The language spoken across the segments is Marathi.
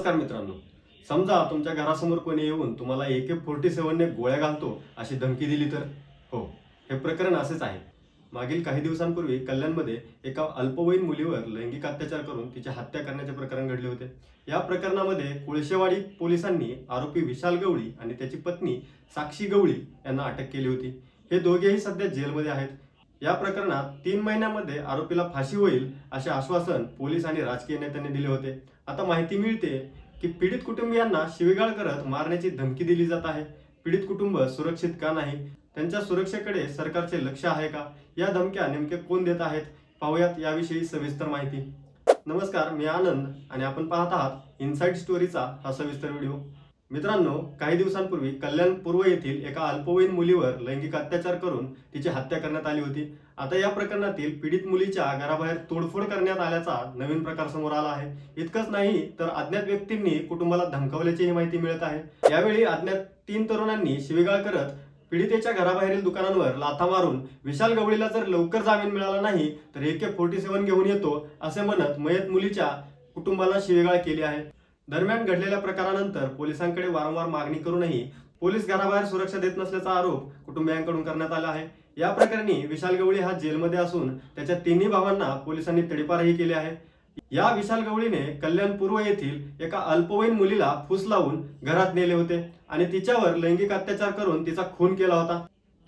नमस्कार मित्रांनो. समजा तुमच्या घरासमोर कोणी येऊन तुम्हाला ए के फोर्टी सेवनने गोळ्या घालतो अशी धमकी दिली तर? हो हे प्रकरण असेच आहे. मागील काही दिवसांपूर्वी कल्याणमध्ये एका अल्पवयीन मुलीवर लैंगिक अत्याचार करून तिची हत्या करण्याचे प्रकरण घडले होते. या प्रकरणामध्ये कुळशेवाडी पोलिसांनी आरोपी विशाल गवळी आणि त्याची पत्नी साक्षी गवळी यांना अटक केली होती. हे दोघेही सध्या जेलमध्ये आहेत. या प्रकरणात तीन महिन्यामध्ये आरोपीला फाशी होईल असे आश्वासन पोलीस आणि राजकीय नेत्यांनी दिले होते. आता माहिती मिळते की पीडित कुटुंबियांना शिवीगाळ करत मारण्याची धमकी दिली जात आहे. पीडित कुटुंब सुरक्षित का नाही? त्यांच्या सुरक्षेकडे सरकारचे लक्ष आहे का? या धमक्या नेमके कोण देत आहेत? पाहूयात याविषयी सविस्तर माहिती. नमस्कार मी आनंद आणि आपण पाहत आहात इनसाइड स्टोरीचा हा सविस्तर व्हिडिओ. मित्रांनो काही दिवसांपूर्वी कल्याण पूर्व येथील एका अल्पवयीन मुलीवर लैंगिक अत्याचार करून तिची हत्या करण्यात आली होती. आता या प्रकरणातील पीडित मुलीच्या घराबाहेर तोडफोड करण्यात आल्याचा नवीन प्रकार समोर आला आहे. इतकंच नाही तर अज्ञात व्यक्तींनी कुटुंबाला धमकावल्याचीही माहिती मिळत आहे. यावेळी अज्ञात तीन तरुणांनी शिवीगाळ करत पीडितेच्या घराबाहेरील दुकानांवर लाथा मारून विशाल गवळीला जर लवकर जामीन मिळाला नाही तर ए के फोर्टी सेव्हन घेऊन येतो असे म्हणत मयत मुलीच्या कुटुंबाला शिवीगाळ केली आहे. दरम्यान घडलेल्या प्रकारानंतर पोलिसांकडे वारंवार मागणी करूनही पोलीस घराबाहेर सुरक्षा देत नसल्याचा आरोप कुटुंबियांकडून करण्यात आला आहे. या प्रकरणी विशाल गवळी हा जेलमध्ये असून त्याच्या तिन्ही भावांना पोलिसांनी तडीपारही केले आहे. या विशाल गवळीने कल्याण पूर्व येथील एका अल्पवयीन मुलीला फुस लावून घरात नेले होते आणि तिच्यावर लैंगिक अत्याचार करून तिचा खून केला होता.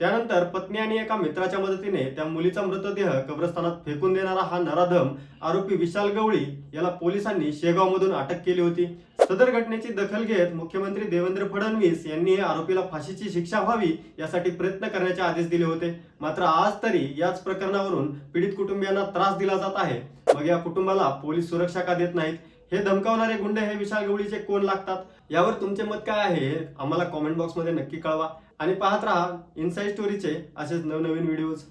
त्यानंतर पत्नी आणि एका मित्राच्या मदतीने त्या मुलीचा मृतदेह कब्रस्तानात फेकून देणारा हा नराधम आरोपी विशाल गवळी याला पोलिसांनी शेगावमधून अटक केली होती. सदर घटनेची दखल घेत मुख्यमंत्री देवेंद्र फडणवीस यांनी आरोपीला फाशीची शिक्षा व्हावी यासाठी प्रयत्न करण्याचे आदेश दिले होते. मात्र आज तरी याच प्रकरणावरून पीडित कुटुंबियांना त्रास दिला जात आहे. मग या कुटुंबाला पोलीस सुरक्षा का देत नाहीत? हे धमकावणारे गुंड हे विशाल गवळीचे कोण लागतात? यावर तुमचे मत काय आहे हे आम्हाला कॉमेंट बॉक्समध्ये नक्की कळवा. आणि पाहत राहा इनसाईड स्टोरीचे असेच नवनवीन व्हिडिओज